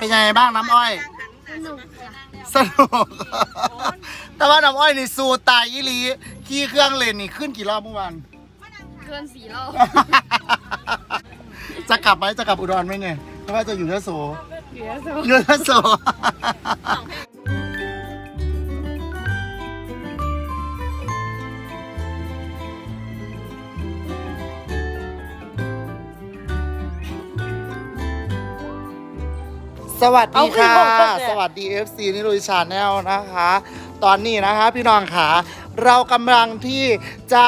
เป็นยังไงบ้างน้ำอ้อย สนุกค่ะสนุก แต่ว่าน้ำอ้อยนี่สู้ตายอีหลีขี่เครื่องเล่นนี่ขึ้นกี่รอบเมื่อวานเกินสี่รอบจะกลับไหมจะกลับอุดรไหมเนี่ยเพราะว่าจะอยู่ยโสเหลือโซอยู่ยโส สวัสดีค่ะสวัสดี FC นิรุยชาแนลนะคะ ตอนนี้นะคะพี่น้องขาเรากำลังที่จะ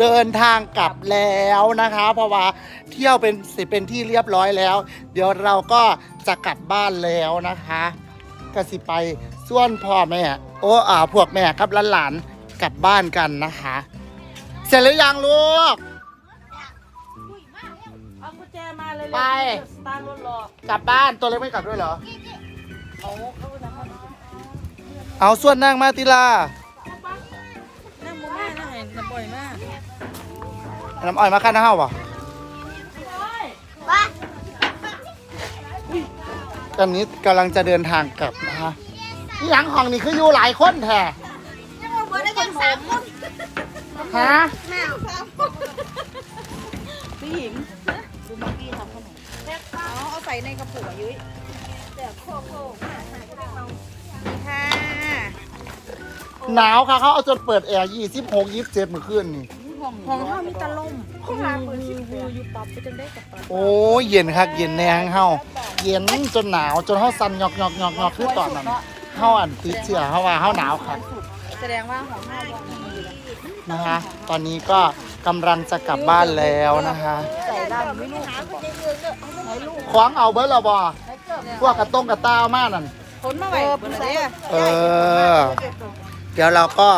เดินทางกลับแล้วนะคะ เพราะว่าเที่ยวเป็นเสร็จเป็นที่เรียบร้อยแล้ว เดี๋ยวเราก็จะกลับบ้านแล้วนะคะก็สิไปส่วนพ่อแม่โอ้อ่าพวกแม่กับหลานๆกลับบ้านกันนะคะ เสร็จหรือยังลูก ไป สตาร์ทรถรอกลับบ้านตัวเล็กไม่กลับด้วยเหรอเอาเขาจะทเอาส่วนนั่งมาติลาำนั่งบ่แม่นะเห็นบ่อยมากน้ำอ้อยมาขั้นน้าเฮาป่ะว่าตอนนี้กำลังจะเดินทางกลับนะคะที่หลังห้องนี่คืออยู่หลายคนแท้ยังมาเบิร์ดได้กันสามคนฮะแม่สามคนพี่หญิง ใส่ในกระปุกอะยุ้ยเดี๋ยวโคโค่ค่ะค่ะหนาวค่ะเขาเอาจนเปิดแอร์ยี่สิบหกยี่สิบเจ็ดเมื่อคืนนี่ของเฮามีตะล่มของลาเปิดชิบูอยู่ปรับไปจนได้กับปรับโอ้ยเย็นครับเย็นแน่เฮาเย็นจนหนาวจนเฮาสั่นหยอกหยอกหยอกหยอกคือตอนนั้นเฮาอันติดเชื้อเฮาว่าเฮาหนาวครับแสดงว่าของเฮาบ่มีอยู่แล้วนะคะ ตอนนี้ก็กำลังจะกลับบ้านแล้วนะคะ ใส่ด้านไม่รู้ไหนลูกคว้างเอาเบิร์ดเราบ่พวกกระต้งกระต้าวมากนั่นขนมาไว้บนเลยอะเออ เดี๋ยวเราก็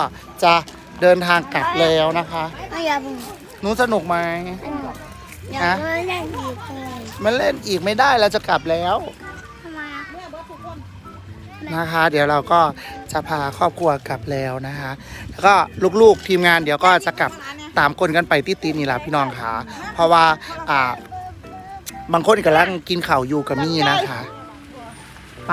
จะเดินทางกลับแล้วนะคะไม่อยากหนูสนุกไหมอยากเล่นอีกเลยมันเล่นอีกไม่ได้เราจะกลับแล้วทำไมอะนะคะ เดี๋ยวเราก็จะพาครอบครัวกลับแล้วนะคะ แล้วก็ลูกๆทีมงานเดี๋ยวก็จะกลับ ตามคนกันไปที่ตีนี่แหละพี่น้องค่ะ เพราะว่าอ่าบางคนกำลังกินข่าวอยู่กับมี่นะคะ ไป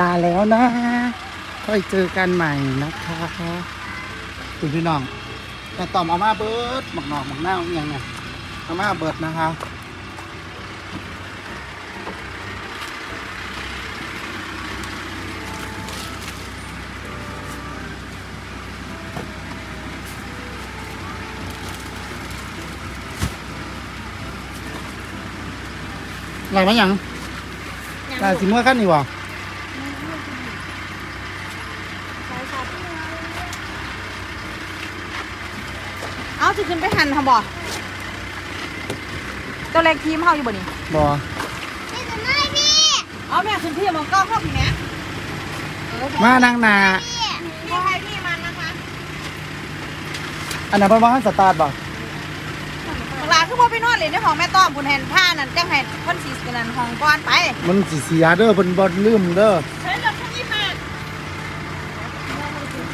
ลาแล้วนะ ค่อยเจอกันใหม่นะคะคุณพี่น้องแต่ต่อมเอามาเบิร์ดหมักหนอกหมักหน้าอย่างเนี่ยเอามาเบิร์ดนะคะอะไรมาอย่างลายสีม่วงขั้นนี่วะ เอา สิขึ้นไปหันทำบ่ตัวแรกทีมเฮาอยู่บ่นี่บอนี่จะไม่พี่เอาแม่ขึ้นที่มองกล้องเข้าพี่แม่มานั่งหนาพี่ให้พี่มันนะคะอันนั้นเป็นว่าสตาร์ทบ่หลานคือบ่ไปนอนเลยในห้องแม่ต้อมคุณเห็นผ้านั่นจังเห็นเพิ่นสิกันนั่นห้องก่อนไป มันสิเสียเด้อเป็นบอลลืมเด้อ เฮ้ยรถคันนี้มา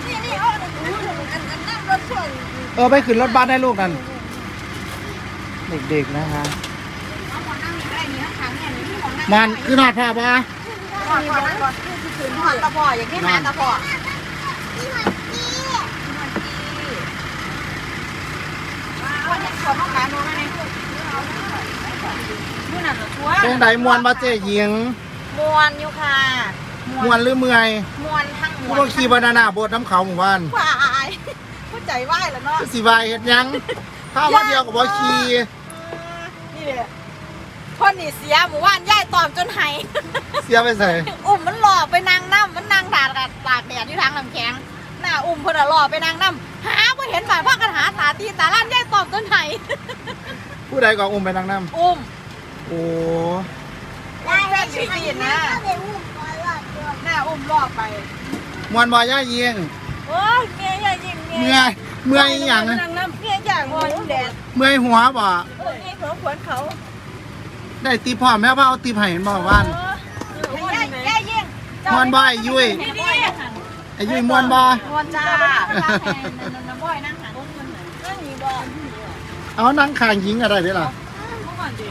นี่นี่เอาอันอันอันนั่งรถช่วย เออไปขึ้นรถบัสได้ลูกนั่นเด็กๆนะคะนั่งนี่ก็ได้นี่ข้างๆเนี่ยนี่ที่ของนั่งมันคือนาพาปะก่อนก่อนก่อนคือคืนหอดตะพออย่างนี้แม่ตะพอพี่หันพี่วันนี้ขอน้องขาโน้นให้นู่นน่ะตัวตรงไหนมวนมาเจหญิง มวนอยู่ค่ะ มวนหรือเมื่อย มวนทั้งมผู้วบ่นขี่บานานาโบดน้ำเขาหมู่บ้าน วายเข้าใจไหวแล้วเนาะสิวายเฮ็ดหยังข้าวมาเดียวกับบ่ขี่นี่แหละคนนี่เสียหมู่บ้านย่ายตอมจนไห้เสียไปใส่อุ้มมันหล่อไปนางน้ำมันนางดาดกัดตากแดดที่ทางลำแข็งหน้าอุ้มเพิ่นอะหล่อไปนางน้ำหาบ่เห็นหมายพ่อกันหาตาตีตาล้านย่ายตอมจนไห้ผู้ใดก็อุ้มไปนั่งน้อุ้มำโอ้ได้แค่ชีวิตนะเดี๋ยวอุ้มก่อนว่าตัวหน้าอุ้มหล่อไปมวนบ่ย่ายิงโอ้ยเมียใหญ่ยิง เมียเมื่อย เมื่อยอหย่างนางน้ำเมียใหญ่แดดเมื่อยหัวบ่เออให้หัวขวนเขาได้ตีพ่อแม่พ่อเอาตีไผ่บ่ว่านให้ย่าย่าเยี่ยงมวนบ่ไอ้ยุ้ยนี่ดิไอ้ยุ้ยมวนบ่มวนจ้าน้ำบ่อยนั่งหาต้นมันนั่งนี่บ่เอานั่งคางยิงอะไรได้ล่ะเมื่อก่อนดิ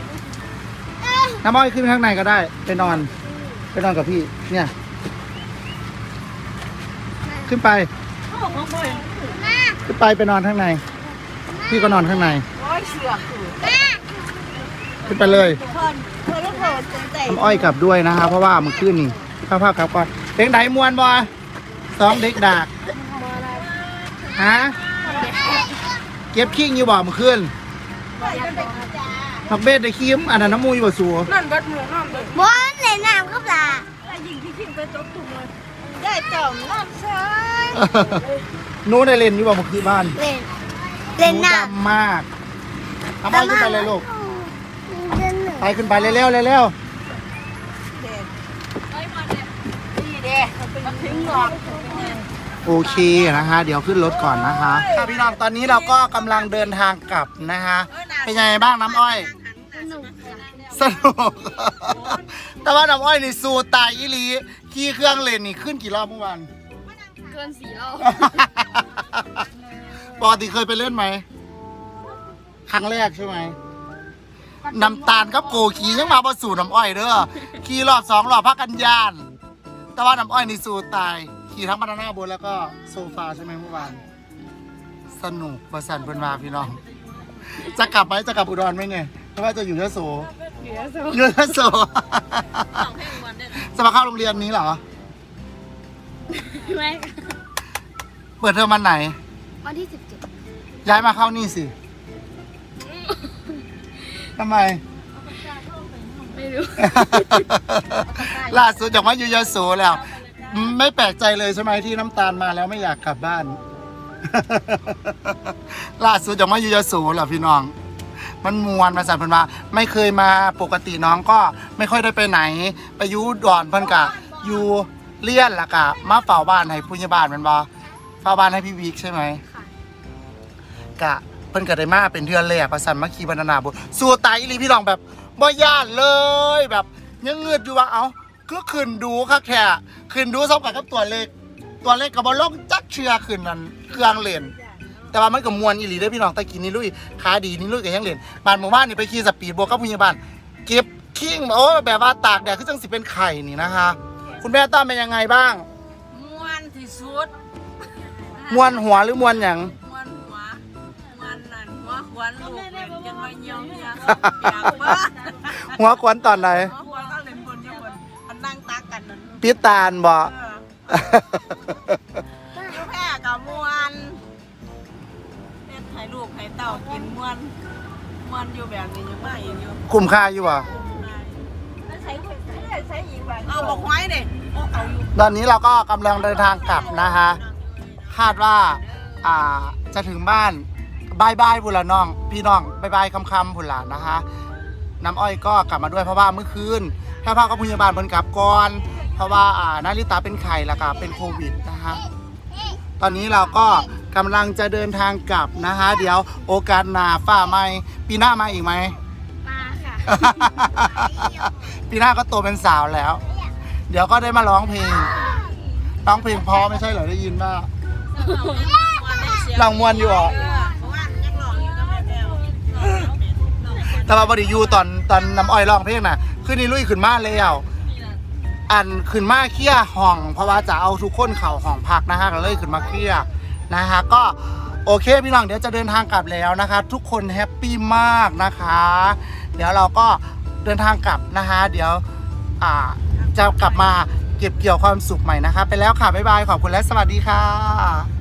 น้ำอ้อยขึ้นข้างในก็ได้ไปนอน ไปนอนกับพี่เนี่ย ขึ้นไป เขาบอกว่าบ่อยขึ้นไปไปนอนข้างใน พี่ก็นอนข้างในร้อยเสือกคือขึ้นไปเลยเพิ่นเพิ่นลูกเพิ่นสนใจน้ำอ้อยกลับด้วยนะคะเพราะว่ามันขึ้นนี่ภาพภาพกลับก่อนเด็กไหนมวนบ่สองเด็กดากฮะเก็บขี้งอยู่บ่มันขึ้นผักเบ็ดได้ขี้มอันนั้นน้ำมูอยู่บ่สูนั่นเบิดหมูนั่นเบิดบอลเล่นน้ำครับล่ะแล้วยิงที่ทิ้งไปจบตุ่มเลย ได้จอมน้ำใช้หนู้นได้เล่นอยู่บ่มันคือบ้านเล่นเล่นหน้ดำมากน้ำอ้อยขึ้นไปเลยลูกำเล่นหนึ่งไปขึ้นไปเร็วๆเร็วเด็ดนี่เด็ดมันทิ้งหรอกๆโอเคนะคะ เดี๋ยวขึ้นรถก่อนนะคะค่ะพี่น้องตอนนี้เราก็กำลังเดินทางกลับนะคะ เป็นยังไงบ้างน้ำอ้อย สนุก แต่ว่าน้ำอ้อยนี่สู้ตายอีหลีขี่เครื่องเล่นนี่ขึ้นกี่รอบเมื่อวาน เกินสี่รอบปกติเคยไปเล่นไหม ครั้งแรกใช่ไหม น้ำตาลกับโกขี่ยังมาบสู่น้ำอ้อยเด้อ ขี่รอบสองรอบพักกันยาน แต่ว่าน้ำอ้อยนี่สู้ตาย ขี่ทั้งบานาน่าโบนแล้วก็โซฟาใช่ไหมเมื่อวาน สนุกประสันเพิ่นมาพี่น้อง จะกลับไหมจะกลับอุดรไหมเนี่ยเพราะว่าจะอยู่ยโส อยู่ยโสจะมาเข้าโรงเรียนนี้เหรอไม่เปิดเทอมวันไหน วันที่สิบเจ็ดย้ายมาเข้านี่สิทำไม ไม่รู้ ล่าสุดจากว่าอยู่ยโสแล้ว ไม่แปลกใจเลยใช่ไหมที่น้ำตาลมาแล้วไม่อยากกลับบ้าน ล่าสุดจากว่าอยู่ยโสแล้วพี่น้อง มันมวนมาสั่นเพิ่นว่า ไม่เคยมาปกติน้องก็ไม่ค่อยได้ไปไหน ไปอยูดอนเพิ่นกะอยู่เลี่ยนละกะมาเฝ้าบ้านให้ผู้ใหญ่บ้านแมันบ่เฝ้าบ้านให้พี่วิกใช่ไหม ค่ะ กะเพิ่นก็ได้มาเป็นเดือนแรกประสันมาขี่บรรณาบุสู้ตายอีหลีพี่น้องแบบบ่ย่านเลยแบบยังเงือดอยู่ว่าเอ้าคือขึ้นดูค่ะแค่ขึ้นดูซ้อมกันกับตัวเล็ก ตัวเล็กกับบอลลงจักเชือขึ้นนั่นเครื่องเล่น แต่ว่ามันก็มวนอีหลีเด้อพี่น้องตะกี้นี่ลุยขาดีนี่ลุยก็ยังเล่นบ้านหมู่บ้านนี่ไปขี่สปีดโบวกกับผู้ใหญ่บ้านเก็บขิงโอ้แบบว่าตากแดดคือจังสิเป็นไข่นี่นะคะ คุณแม่ต้อมเป็นยังไงบ้างม้วนที่สุดมวนหัวหรือมวนหยังม้วนหัวม้วนนั่นหัวขวนลูกเล่นกันไว้เยี่ยมเยี่ยมอยากเบ้อหัวควนตอนไหนหัวขวนก็เล่นบนเยี่ยมบนมันนั่งตักกันนั่นปิดตาลบ่ เออ ลูกให้เต่ากินม้วนม้วนอยู่แบบนี้ยังไม่อยู่คุ้มค่าอยู่บ่ใช้ใช้อีกแบบเอาบอกไว้เด็เอาอยู่ตอนนี้เราก็กำลังเดินทางกลับนะคะคาดว่าอ่าจะถึงบ้านบายบายบุนละน้อง พี่น้องบายบายคำคำบุนละนะคะน้ำอ้อยก็กลับมาด้วยเพราะว่าเมื่อคืนแค่พากับพยาบาลเพิ่นกลับก่อน เพราะว่าอ่านาริตาเป็นไข่แล้วก็เป็นโควิดนะคะ ตอนนี้เราก็กำลังจะเดินทางกลับนะคะ เดี๋ยวโอกาสหน้าฝ้าไหมปีหน้ามาอีกไหม มาค่ะ ปีหน้าก็โตเป็นสาวแล้ว เดี๋ยวก็ได้มาร้องเพลง ร้องเพลงเพอไม่ใช่เหรอได้ยินว่าลองมวนอยู่เหรอแต่ว่าบไดีอยู่ตอนตอนน้ำอ้อยร้องเพลงน่ะ คือนี่ลุยขึ้นมาแล้ว อันขึ้นมาเคลียร์ห้อง เพราะว่าจะเอาทุกคนเข่าห้องพักนะฮะก็เลยขึ้นมาเคลียร์นะฮะก็โอเคพี่น้องเดี๋ยวจะเดินทางกลับแล้วนะคะ ทุกคนแฮปปี้มากนะคะ เดี๋ยวเราก็เดินทางกลับนะคะ เดี๋ยวอ่าจะกลับมาเก็บเกี่ยวความสุขใหม่นะคะ ไปแล้วค่ะบ๊ายบายขอบคุณและสวัสดีค่ะ